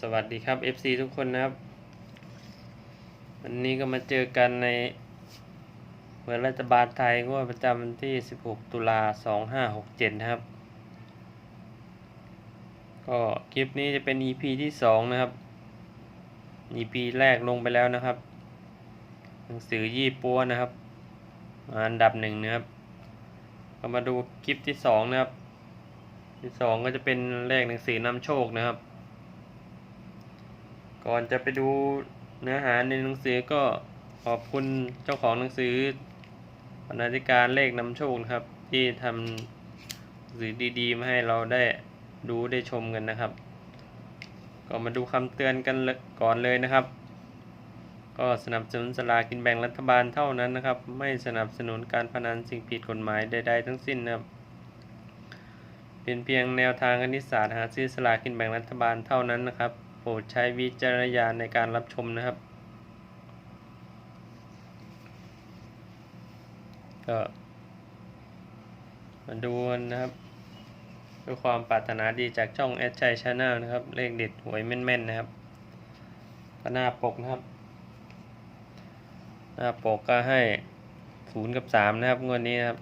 สวัสดีครับ FC ทุกคนนะครับ วันนี้ก็มาเจอกันในเหมือนรัฐบาลไทยงวดประจำวันที่ 16 ตุลา 2567 นะครับ ก็คลิปนี้จะเป็น EP ที่ 2 นะครับ EP แรกลงไปแล้วนะครับ หนังสือยี่ปัวนะครับ อันดับหนึ่งนะครับก็มาดูคลิปที่ 2 นะครับ ที่ 2 ก็จะเป็นเลขหนังสือนำโชคนะครับ ก่อนจะไปดูเนื้อหาในหนังสือก็ขอบคุณเจ้าของหนังสือบรรณาธิการเลขนำโชคนะครับ ที่ทำสื่อดีๆ มาให้เราได้ดูได้ชมกันนะครับ ก็มาดูคำเตือนกันก่อนเลยนะครับ ก็สนับสนุนสลากินแบ่งรัฐบาลเท่านั้นนะครับ ไม่สนับสนุนการพนันสิ่งผิดกฎหมายใด ๆ ทั้งสิ้นนะครับ เป็นเพียงแนวทางคณิตศาสตร์หาซื้อสลากินแบ่งรัฐบาลเท่านั้นนะครับ โปรดใช้วิจารณญาณในการรับชมนะครับ ก็มาดูกันนะครับด้วยความปรารถนาดีจากช่องแอดชัยชาแนลนะครับ เลขเด็ดหวยแม่นๆนะครับก็หน้าปกนะครับ หน้าปกก็ให้ศูนย์กับสามนะครับงวดนี้นะครับ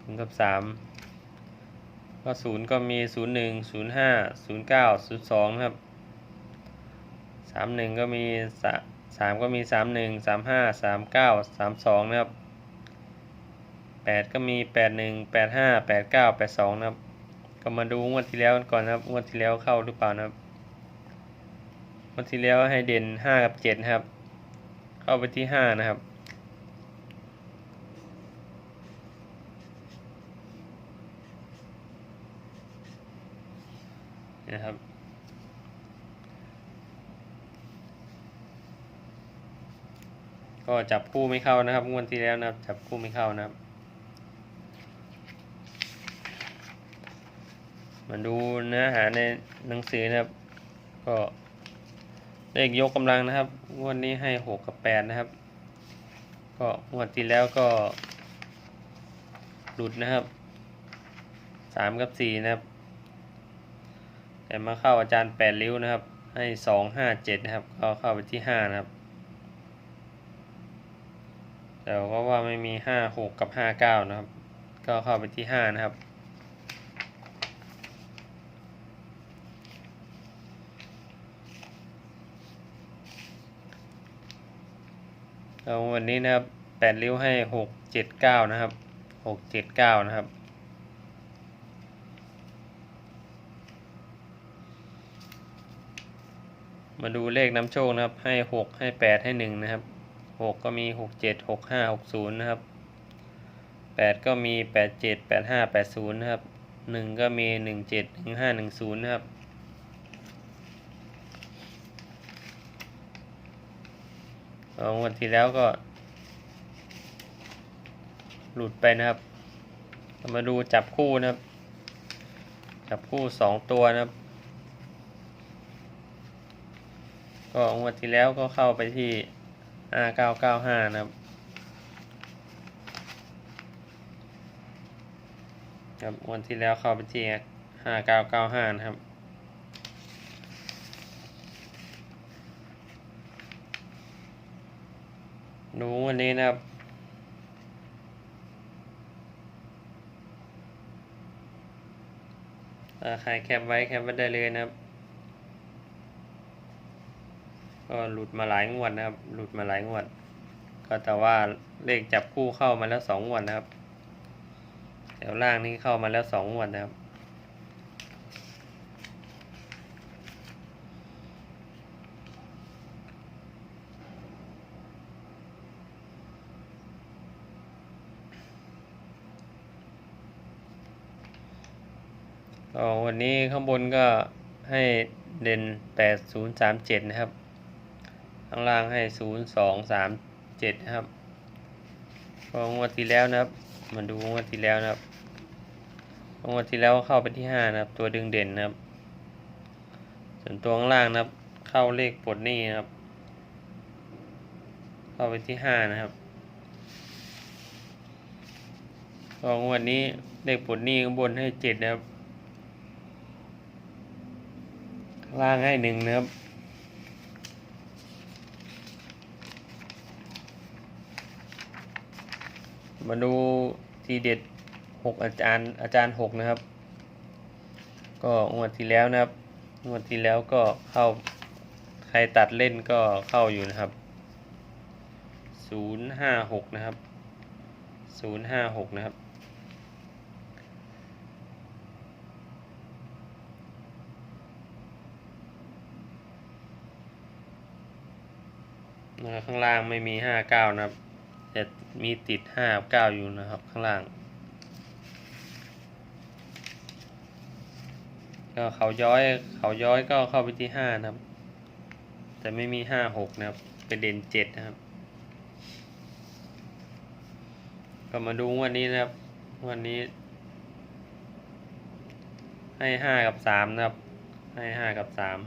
ศูนย์กับสาม ก็ศูนย์ก็มีศูนย์หนึ่งศูนย์ห้าศูนย์เก้าศูนย์สองครับสามหนึ่งก็มีสามก็มีสามหนึ่งสามห้าสามเก้าสามสองนะครับแปดก็มีแปดหนึ่งแปดห้าแปดเก้าแปดสองนะครับ ก็มาดูงวดที่แล้วกันก่อนนะครับงวดที่แล้วเข้าหรือเปล่านะครับงวดที่แล้วให้เด่นห้ากับเจ็ดครับ เข้าไปที่ห้านะครับ นะครับ ก็จับคู่ไม่เข้านะครับงวดที่แล้วนะครับ จับคู่ไม่เข้านะครับ มาดูเนื้อหาในหนังสือนะครับ ก็เลขยกกำลังนะครับ งวดนี้ให้หกกับแปดนะครับ ก็งวดที่แล้วก็หลุดนะครับสามกับสี่นะครับ แต่มาเข้าอาจารย์แปดริ้วนะครับ ให้สองห้าเจ็ดนะครับก็เข้าไปที่ห้านะครับ แต่ก็ว่าไม่มีห้าหกกับห้าเก้านะครับ ก็เข้าไปที่ห้านะครับแล้ววันนี้นะครับแปดริ้วให้หกเจ็ดเก้านะครับหกเจ็ดเก้านะครับ มาดูเลขนำโชคนะครับ ให้หกให้แปดให้หนึ่งนะครับหกก็มีหกเจ็ดหกห้าหกศูนย์นะครับแปดก็มีแปดเจ็ดแปดห้าแปดศูนย์นะครับหนึ่งก็มีหนึ่งเจ็ดหนึ่งห้าหนึ่งศูนย์นะครับเอาวันที่แล้วก็ หลุดไปนะครับ มาดูจับคู่นะครับ จับคู่สองตัวนะครับ ก็งวดที่แล้วก็เข้าไปที่5995นะครับครับงวันที่แล้วเข้าไปที่5995นะครับดูวันนี้นะครับอ่าใครแคปไว้แคปไว้ได้เลยนะครับ ก็หลุดมาหลายงวดนะครับ หลุดมาหลายงวด ก็แต่ว่าเลขจับคู่เข้ามาแล้วสองงวดนะครับแถวล่างนี่เข้ามาแล้วสองงวดนะครับ วันนี้ข้างบนก็ให้เด่นแปดศูนย์สามเจ็ดนะครับ ข้างล่างให้ศูนย์สองสามเจ็ดนะครับก็งวดที่แล้วนะครับมาดูงวดที่แล้วนะครับงวดที่แล้วเข้าไปที่ห้านะครับ ตัวดึงเด่นนะครับ ส่วนตัวข้างล่างนะครับ เข้าเลขปลดหนี้นะครับ เข้าไปที่ห้านะครับก็งวดนี้เลขปลดหนี้ข้างบนให้เจ็ดนะครับ ล่างให้หนึ่งนะครับ มาดูทีเด็ดหกอาจารย์อาจารย์หกนะครับ ก็งวดที่แล้วนะครับงวดที่แล้วก็เข้าใครตัดเล่นก็เข้าอยู่นะครับศูนย์ห้าหกนะครับศูนย์ห้าหกนะครับข้างล่างไม่มีห้าเก้านะครับ แต่มีติดห้าเก้าอยู่นะครับข้างล่าง ก็เขาย้อยเขาย้อยก็เข้าไปที่ห้านะครับ แต่ไม่มีห้าหกนะครับ เป็นเด่นเจ็ดนะครับ ก็มาดูวันนี้นะครับ วันนี้ ให้ห้ากับสามนะครับ ให้ห้ากับสาม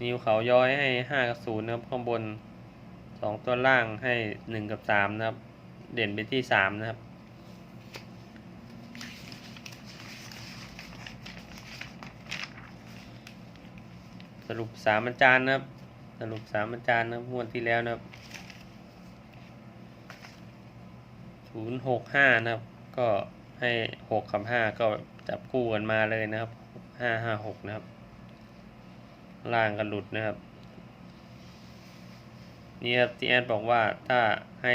นิ้วเขาย้อยให้ห้ากับศูนย์นะครับข้างบน สองตัวล่างให้หนึ่งกับสามนะครับ เด่นไปที่สามนะครับ สรุปสามอาจารย์นะครับ สรุปสามอาจารย์นะครับงวดที่แล้วนะครับศูนย์หกห้านะครับ ก็ให้หกกับห้าก็จับคู่กันมาเลยนะครับห้าห้าหกนะครับ ล่างกันหลุดนะครับ นี่ครับที่แอดบอกว่าถ้าให้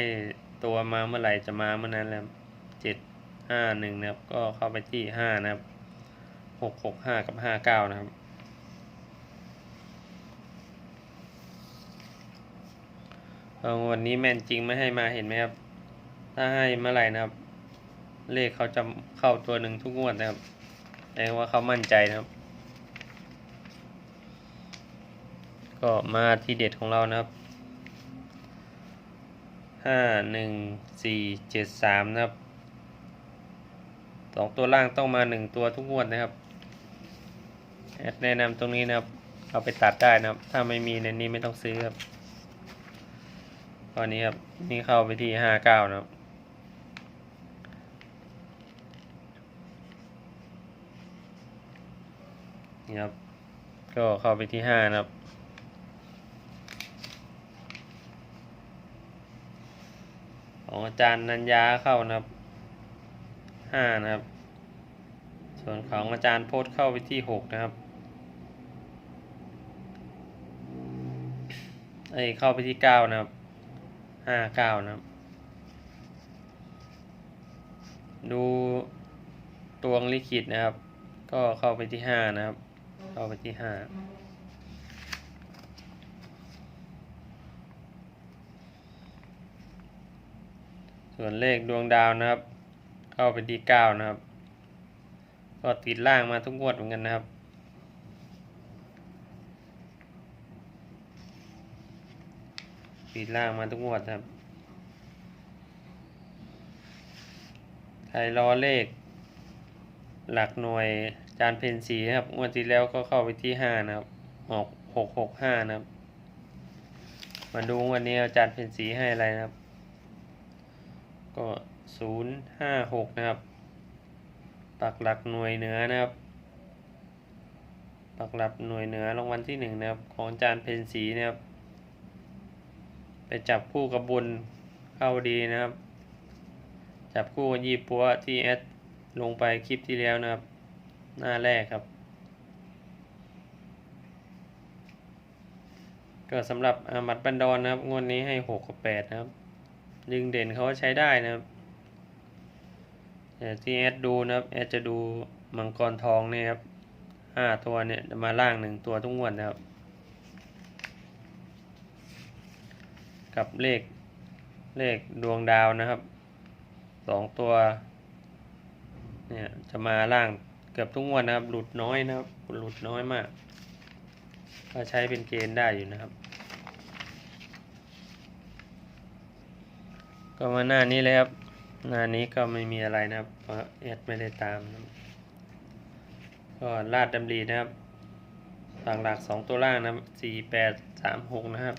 ตัวมาเมื่อไหร่จะมาเมื่อนั้นแล้วเจ็ดห้าหนึ่งนะครับ ก็เข้าไปที่ห้านะครับหกหกห้ากับห้าเก้านะครับ วันนี้แม่นจริงไม่ให้มาเห็นไหมครับ ถ้าให้เมื่อไหร่นะครับ เลขเขาจะเข้าตัวหนึ่งทุกงวดนะครับแสดงว่าเขามั่นใจนะครับ ก็มาที่เด็ดของเรานะครับ ห้าหนึ่งสี่เจ็ดสามนะครับสองตัวล่างต้องมาหนึ่งตัวทุกงวดนะครับแอดแนะนำตรงนี้นะครับเอาไปตัดได้นะครับ ถ้าไม่มีในนี้ไม่ต้องซื้อครับตอนนี้ครับนี่เข้าไปที่ห้าเก้านะครับนี่ครับก็เข้าไปที่ห้านะครับ ของอาจารย์นัญญาเข้านะครับห้านะครับ ส่วนของอาจารย์โพสเข้าไปที่หกนะครับไอยเข้าไปที่เก้านะครับห้าเก้านะครับ ดูตวงลิขิตนะครับ ก็เข้าไปที่ห้านะครับ เข้าไปที่ห้า ส่วนเลขดวงดาวนะครับ เข้าไปที่เก้านะครับ ก็ติดล่างมาทุกงวดเหมือนกันนะครับ ติดล่างมาทุกงวดครับใครรอเลข หลักหน่วยจานเพนสีนะครับงวดที่แล้วก็เข้าไปที่ห้านะครับออกหกหกห้านะครับ มาดูวันนี้อาจารย์เพนสีให้อะไรนะครับ ก็ศูนย์ห้าหกนะครับ ปักหลักหน่วยเหนือนะครับ ปักหลักหน่วยเหนือรางวัลที่หนึ่งนะครับ ของจารย์เพนสีนะครับ ไปจับคู่กับบุญเข้าดีนะครับ จับคู่กับยี่ปัวที่แอดลงไปคลิปที่แล้วนะครับ หน้าแรกครับ ก็สำหรับอามัดบันดอนนะครับ งวดนี้ให้หกกับแปดนะครับ ดึงเด่นเขาใช้ได้นะครับแต่ที่แอดดูนะครับแอดจะดูมังกรทองเนี่ยครับห้าตัวเนี่ยจะมาล่างหนึ่งตัวทุกงวดนะครับ กับเลขเลขดวงดาวนะครับสองตัวเนี่ยจะมาล่างเกือบทุกงวดนะครับ หลุดน้อยนะครับ หลุดน้อยมาก ก็ใช้เป็นเกณฑ์ได้อยู่นะครับ ก็มาหน้านี้เลยครับ หน้านี้ก็ไม่มีอะไรนะครับเพราะแอดไม่ได้ตาม ก็ลาดดำรีนะครับหลักหลักสองตัวล่างนะครับสี่แปดสามหกนะครับ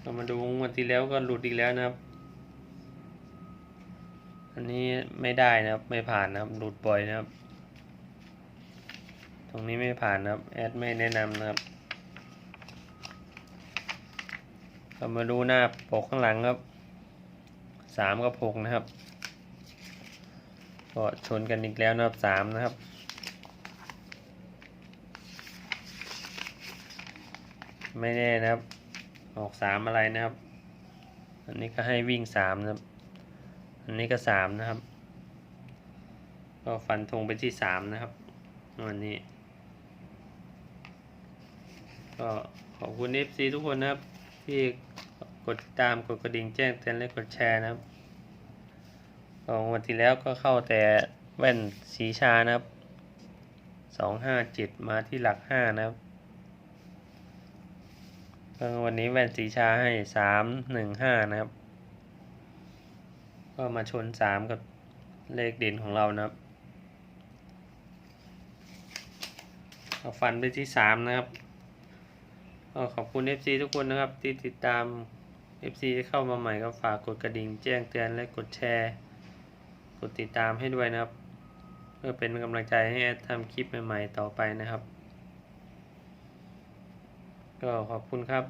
เรามาดูวันที่แล้วก็หลุดอีกแล้วนะครับ อันนี้ไม่ได้นะครับ ไม่ผ่านนะครับหลุดบ่อยนะครับ ตรงนี้ไม่ผ่านนะครับแอดไม่แนะนำนะครับเรามาดูหน้าปกข้างหลังครับ สามกับหกนะครับ ก็ชนกันอีกแล้วนะครับสามนะครับไม่แน่นะครับ ออกสามอะไรนะครับ อันนี้ก็ให้วิ่งสามนะครับ อันนี้ก็สามนะครับ ก็ฟันธงไปที่สามนะครับวันนี้ ก็ขอบคุณ FC ทุกคนนะครับ ที่ ดติดตามกดกระดิ่งแจ้งเตือนและกดแชร์นะครับของวันที่แล้วก็เข้าแต่แว่นสีชานะครับสองห้าเจ็ดมาที่หลักห้านะครับวันนี้แว่นสีชาให้สามหนึ่งห้านะครับ ก็มาชนสามกับเลขเด่นของเรานะครับเอาฟันไปที่สามนะครับขอบคุณ FC ทุกคนนะครับที่ติดตาม FC ที่เข้ามาใหม่ก็ฝากกดกระดิ่งแจ้งเตือนและกดแชร์ กดติดตามให้ด้วยนะครับ เพื่อเป็นกำลังใจให้แอดทำคลิปใหม่ ๆ ต่อไปนะครับ ก็ขอบคุณครับ